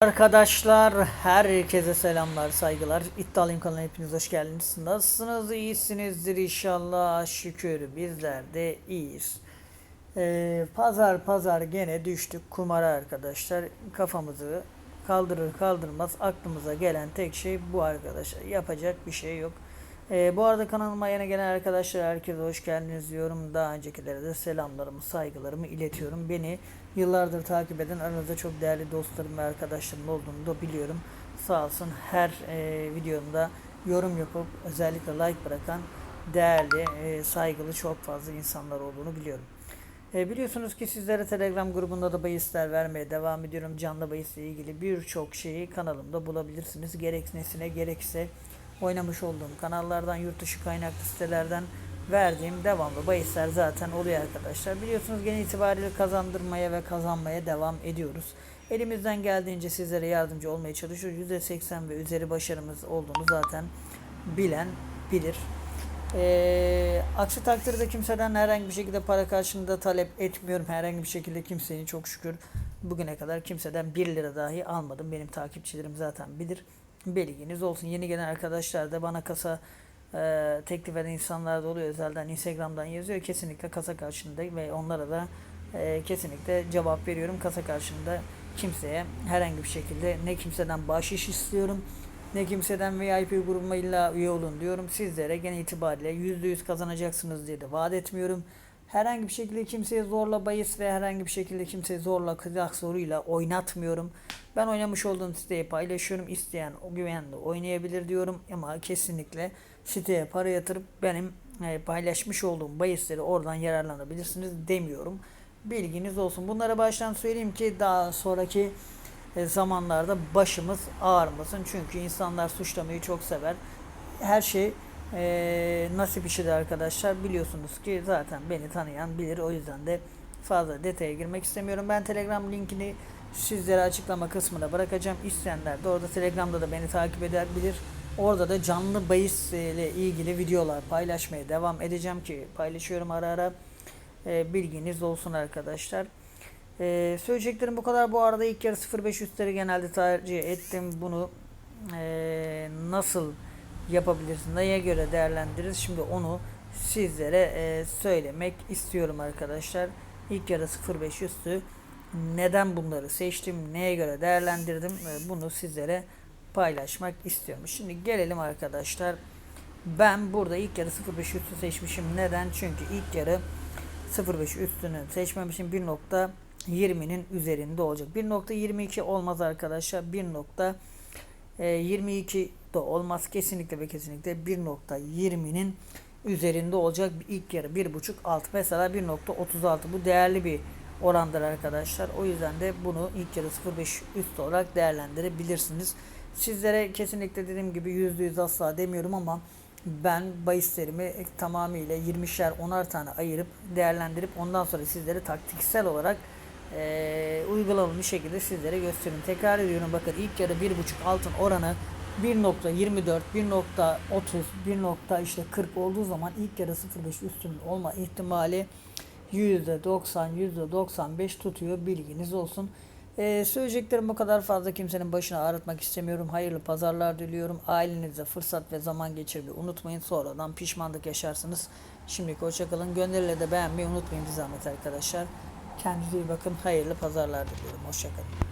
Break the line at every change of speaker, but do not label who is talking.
Arkadaşlar herkese selamlar saygılar. İddialıyım kanalına hepiniz hoş geldiniz. Nasılsınız? İyisinizdir inşallah. Şükür bizler de iyiyiz. Ee, pazar pazar gene düştük kumara arkadaşlar. Kafamızı kaldırır kaldırmaz aklımıza gelen tek şey bu arkadaşlar. Yapacak bir şey yok Ee, bu arada kanalıma yeni gelen arkadaşlar herkese hoş geldiniz diyorum. Daha öncekilere de selamlarımı, saygılarımı iletiyorum. Beni yıllardır takip eden aranızda çok değerli dostlarım ve arkadaşlarım olduğunu da biliyorum. Sağ olsun her e, videomda yorum yapıp özellikle like bırakan değerli, e, saygılı çok fazla insanlar olduğunu biliyorum. E, biliyorsunuz ki sizlere Telegram grubunda da bahisler vermeye devam ediyorum. Canlı bahisle ilgili birçok şeyi kanalımda bulabilirsiniz. Gerek nesine gerekse oynamış olduğum kanallardan, yurt dışı kaynaklı sitelerden verdiğim devamlı bahisler zaten oluyor arkadaşlar. Biliyorsunuz genel itibariyle kazandırmaya ve kazanmaya devam ediyoruz. Elimizden geldiğince sizlere yardımcı olmaya çalışıyoruz. %80 ve üzeri başarımız olduğunu zaten bilen bilir. Ee, aksi takdirde kimseden herhangi bir şekilde para karşılığında talep etmiyorum. Herhangi bir şekilde kimseyi çok şükür bugüne kadar kimseden 1 lira dahi almadım. Benim takipçilerim zaten bilir. Bilginiz olsun. Yeni gelen arkadaşlar da bana kasa e, teklif eden insanlar da oluyor. Özelden Instagram'dan yazıyor. Kesinlikle kasa karşılığında ve onlara da e, kesinlikle cevap veriyorum. Kasa karşılığında kimseye herhangi bir şekilde ne kimseden bahşiş istiyorum ne kimseden VIP grubuma illa üye olun diyorum. Sizlere genel itibariyle %100 kazanacaksınız diye de vaat etmiyorum. Herhangi bir şekilde kimseye zorla bahis ve herhangi bir şekilde kimseye zorla kızak soruyla oynatmıyorum. Ben oynamış olduğum siteyi paylaşıyorum. İsteyen o güvenle oynayabilir diyorum ama kesinlikle siteye para yatırıp benim e, paylaşmış olduğum bahisleri oradan yararlanabilirsiniz demiyorum. Bilginiz olsun. Bunlara baştan söyleyeyim ki daha sonraki e, zamanlarda başımız ağrımasın. Çünkü insanlar suçlamayı çok sever. Her şey e, nasip işidir arkadaşlar. Biliyorsunuz ki zaten beni tanıyan bilir. O yüzden de fazla detaya girmek istemiyorum. Ben Telegram linkini sizlere açıklama kısmına bırakacağım. İsteyenler de orada Telegram'da da beni takip edebilir. Orada da canlı bahis ile ilgili videolar paylaşmaya devam edeceğim ki paylaşıyorum ara ara. E, bilginiz olsun arkadaşlar. Ee, söyleyeceklerim bu kadar. Bu arada ilk yarı 0.5 üstleri genelde tercih ettim. Bunu e, nasıl yapabilirsin, neye göre değerlendiririz? Şimdi onu sizlere e, söylemek istiyorum arkadaşlar. İlk yarı 0.5 üstü neden bunları seçtim, neye göre değerlendirdim e, bunu sizlere paylaşmak istiyorum. Şimdi gelelim arkadaşlar. Ben burada ilk yarı 0.5 üstü seçmişim. Neden? Çünkü ilk yarı 0.5 üstünü seçmemişim. 1. 20'nin üzerinde olacak. 1.22 olmaz arkadaşlar. 1.22 de olmaz. Kesinlikle ve kesinlikle 1.20'nin üzerinde olacak. ilk yarı 1.5 alt. Mesela 1.36 bu değerli bir orandır arkadaşlar. O yüzden de bunu ilk yarı 0.5 üst olarak değerlendirebilirsiniz. Sizlere kesinlikle dediğim gibi %100 asla demiyorum ama ben bahislerimi tamamıyla 20'şer 10'ar tane ayırıp değerlendirip ondan sonra sizlere taktiksel olarak e, uygulamalı bir şekilde sizlere göstereyim. Tekrar ediyorum bakın ilk yarı 1.5 altın oranı 1.24, 1.30, 1. işte 40 olduğu zaman ilk yarı 0.5 üstünün olma ihtimali %90, %95 tutuyor bilginiz olsun. Ee, söyleyeceklerim bu kadar fazla kimsenin başına ağrıtmak istemiyorum. Hayırlı pazarlar diliyorum. Ailenize fırsat ve zaman geçirmeyi unutmayın. Sonradan pişmanlık yaşarsınız. Şimdilik hoşçakalın. Gönderiyle de beğenmeyi unutmayın bir zahmet arkadaşlar. Kendinize iyi bakın. Hayırlı pazarlar diliyorum. Hoşçakalın.